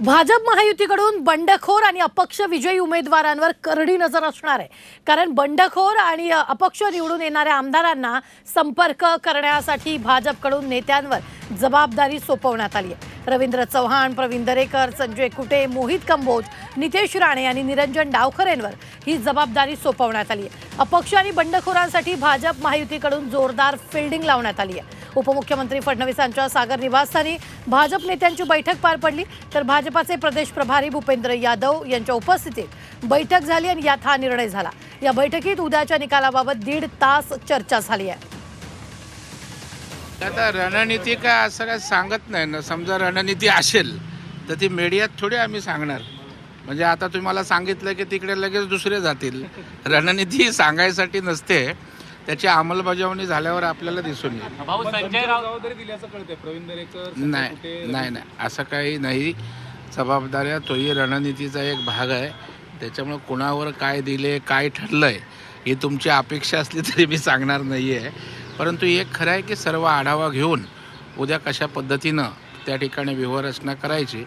भाजप महायुतीकडून बंडखोर आणि अपक्ष विजयी उमेदवारांवर करडी नजर असणार आहे. कारण बंडखोर आणि अपक्ष निवडून येणाऱ्या आमदारांना संपर्क करण्यासाठी भाजपकडून नेत्यांवर जबाबदारी सोपवण्यात आली आहे. रवींद्र चव्हाण प्रवीण दरेकर संजय कुटे मोहित कंबोज नितेश राणे आणि निरंजन डावखरेंवर ही जबाबदारी सोपवण्यात आली आहे. अपक्ष आणि बंडखोरांसाठी भाजप महायुतीकडून जोरदार फिल्डिंग लावण्यात आली आहे. उपमुख्यमंत्री फडणवीसांच्या सागर निवासस्थानी भाजप नेत्यांची बैठक पार पडली. तर भाजपाचे प्रदेश प्रभारी भूपेंद्र यादव यांच्या उपस्थितीत बैठक झाली आणि यात हा निर्णय झाला. या बैठकीत उद्याच्या निकालाबाबत दीड तास चर्चा झाली आहे. आता रणनीती काय असं काय सांगत नाही ना. समजा रणनीती असेल तर ती मीडियात थोडी आम्ही सांगणार. म्हणजे आता तुम्हाला सांगितलं की तिकडे लगेच दुसरे जातील. रणनीती सांगायसाठी नसते. त्याची अंमलबजावणी झाल्यावर आपल्याला दिसून येईल. भाऊ संजय राऊत जबाबदारी दिल्याचं कळतंय. प्रवीण दरेकर संजय नाही कुटे, नाही नाही. असं काही नाही. जबाबदाऱ्या तोही रणनीतीचा एक भाग आहे. त्याच्यामुळे कुणावर काय दिले काय ठरलंय ही तुमची अपेक्षा असली तरी मी सांगणार नाही आहे परंतु एक खरं आहे की सर्व आढावा घेऊन उद्या कशा पद्धतीनं त्या ठिकाणी व्यूहरचना करायची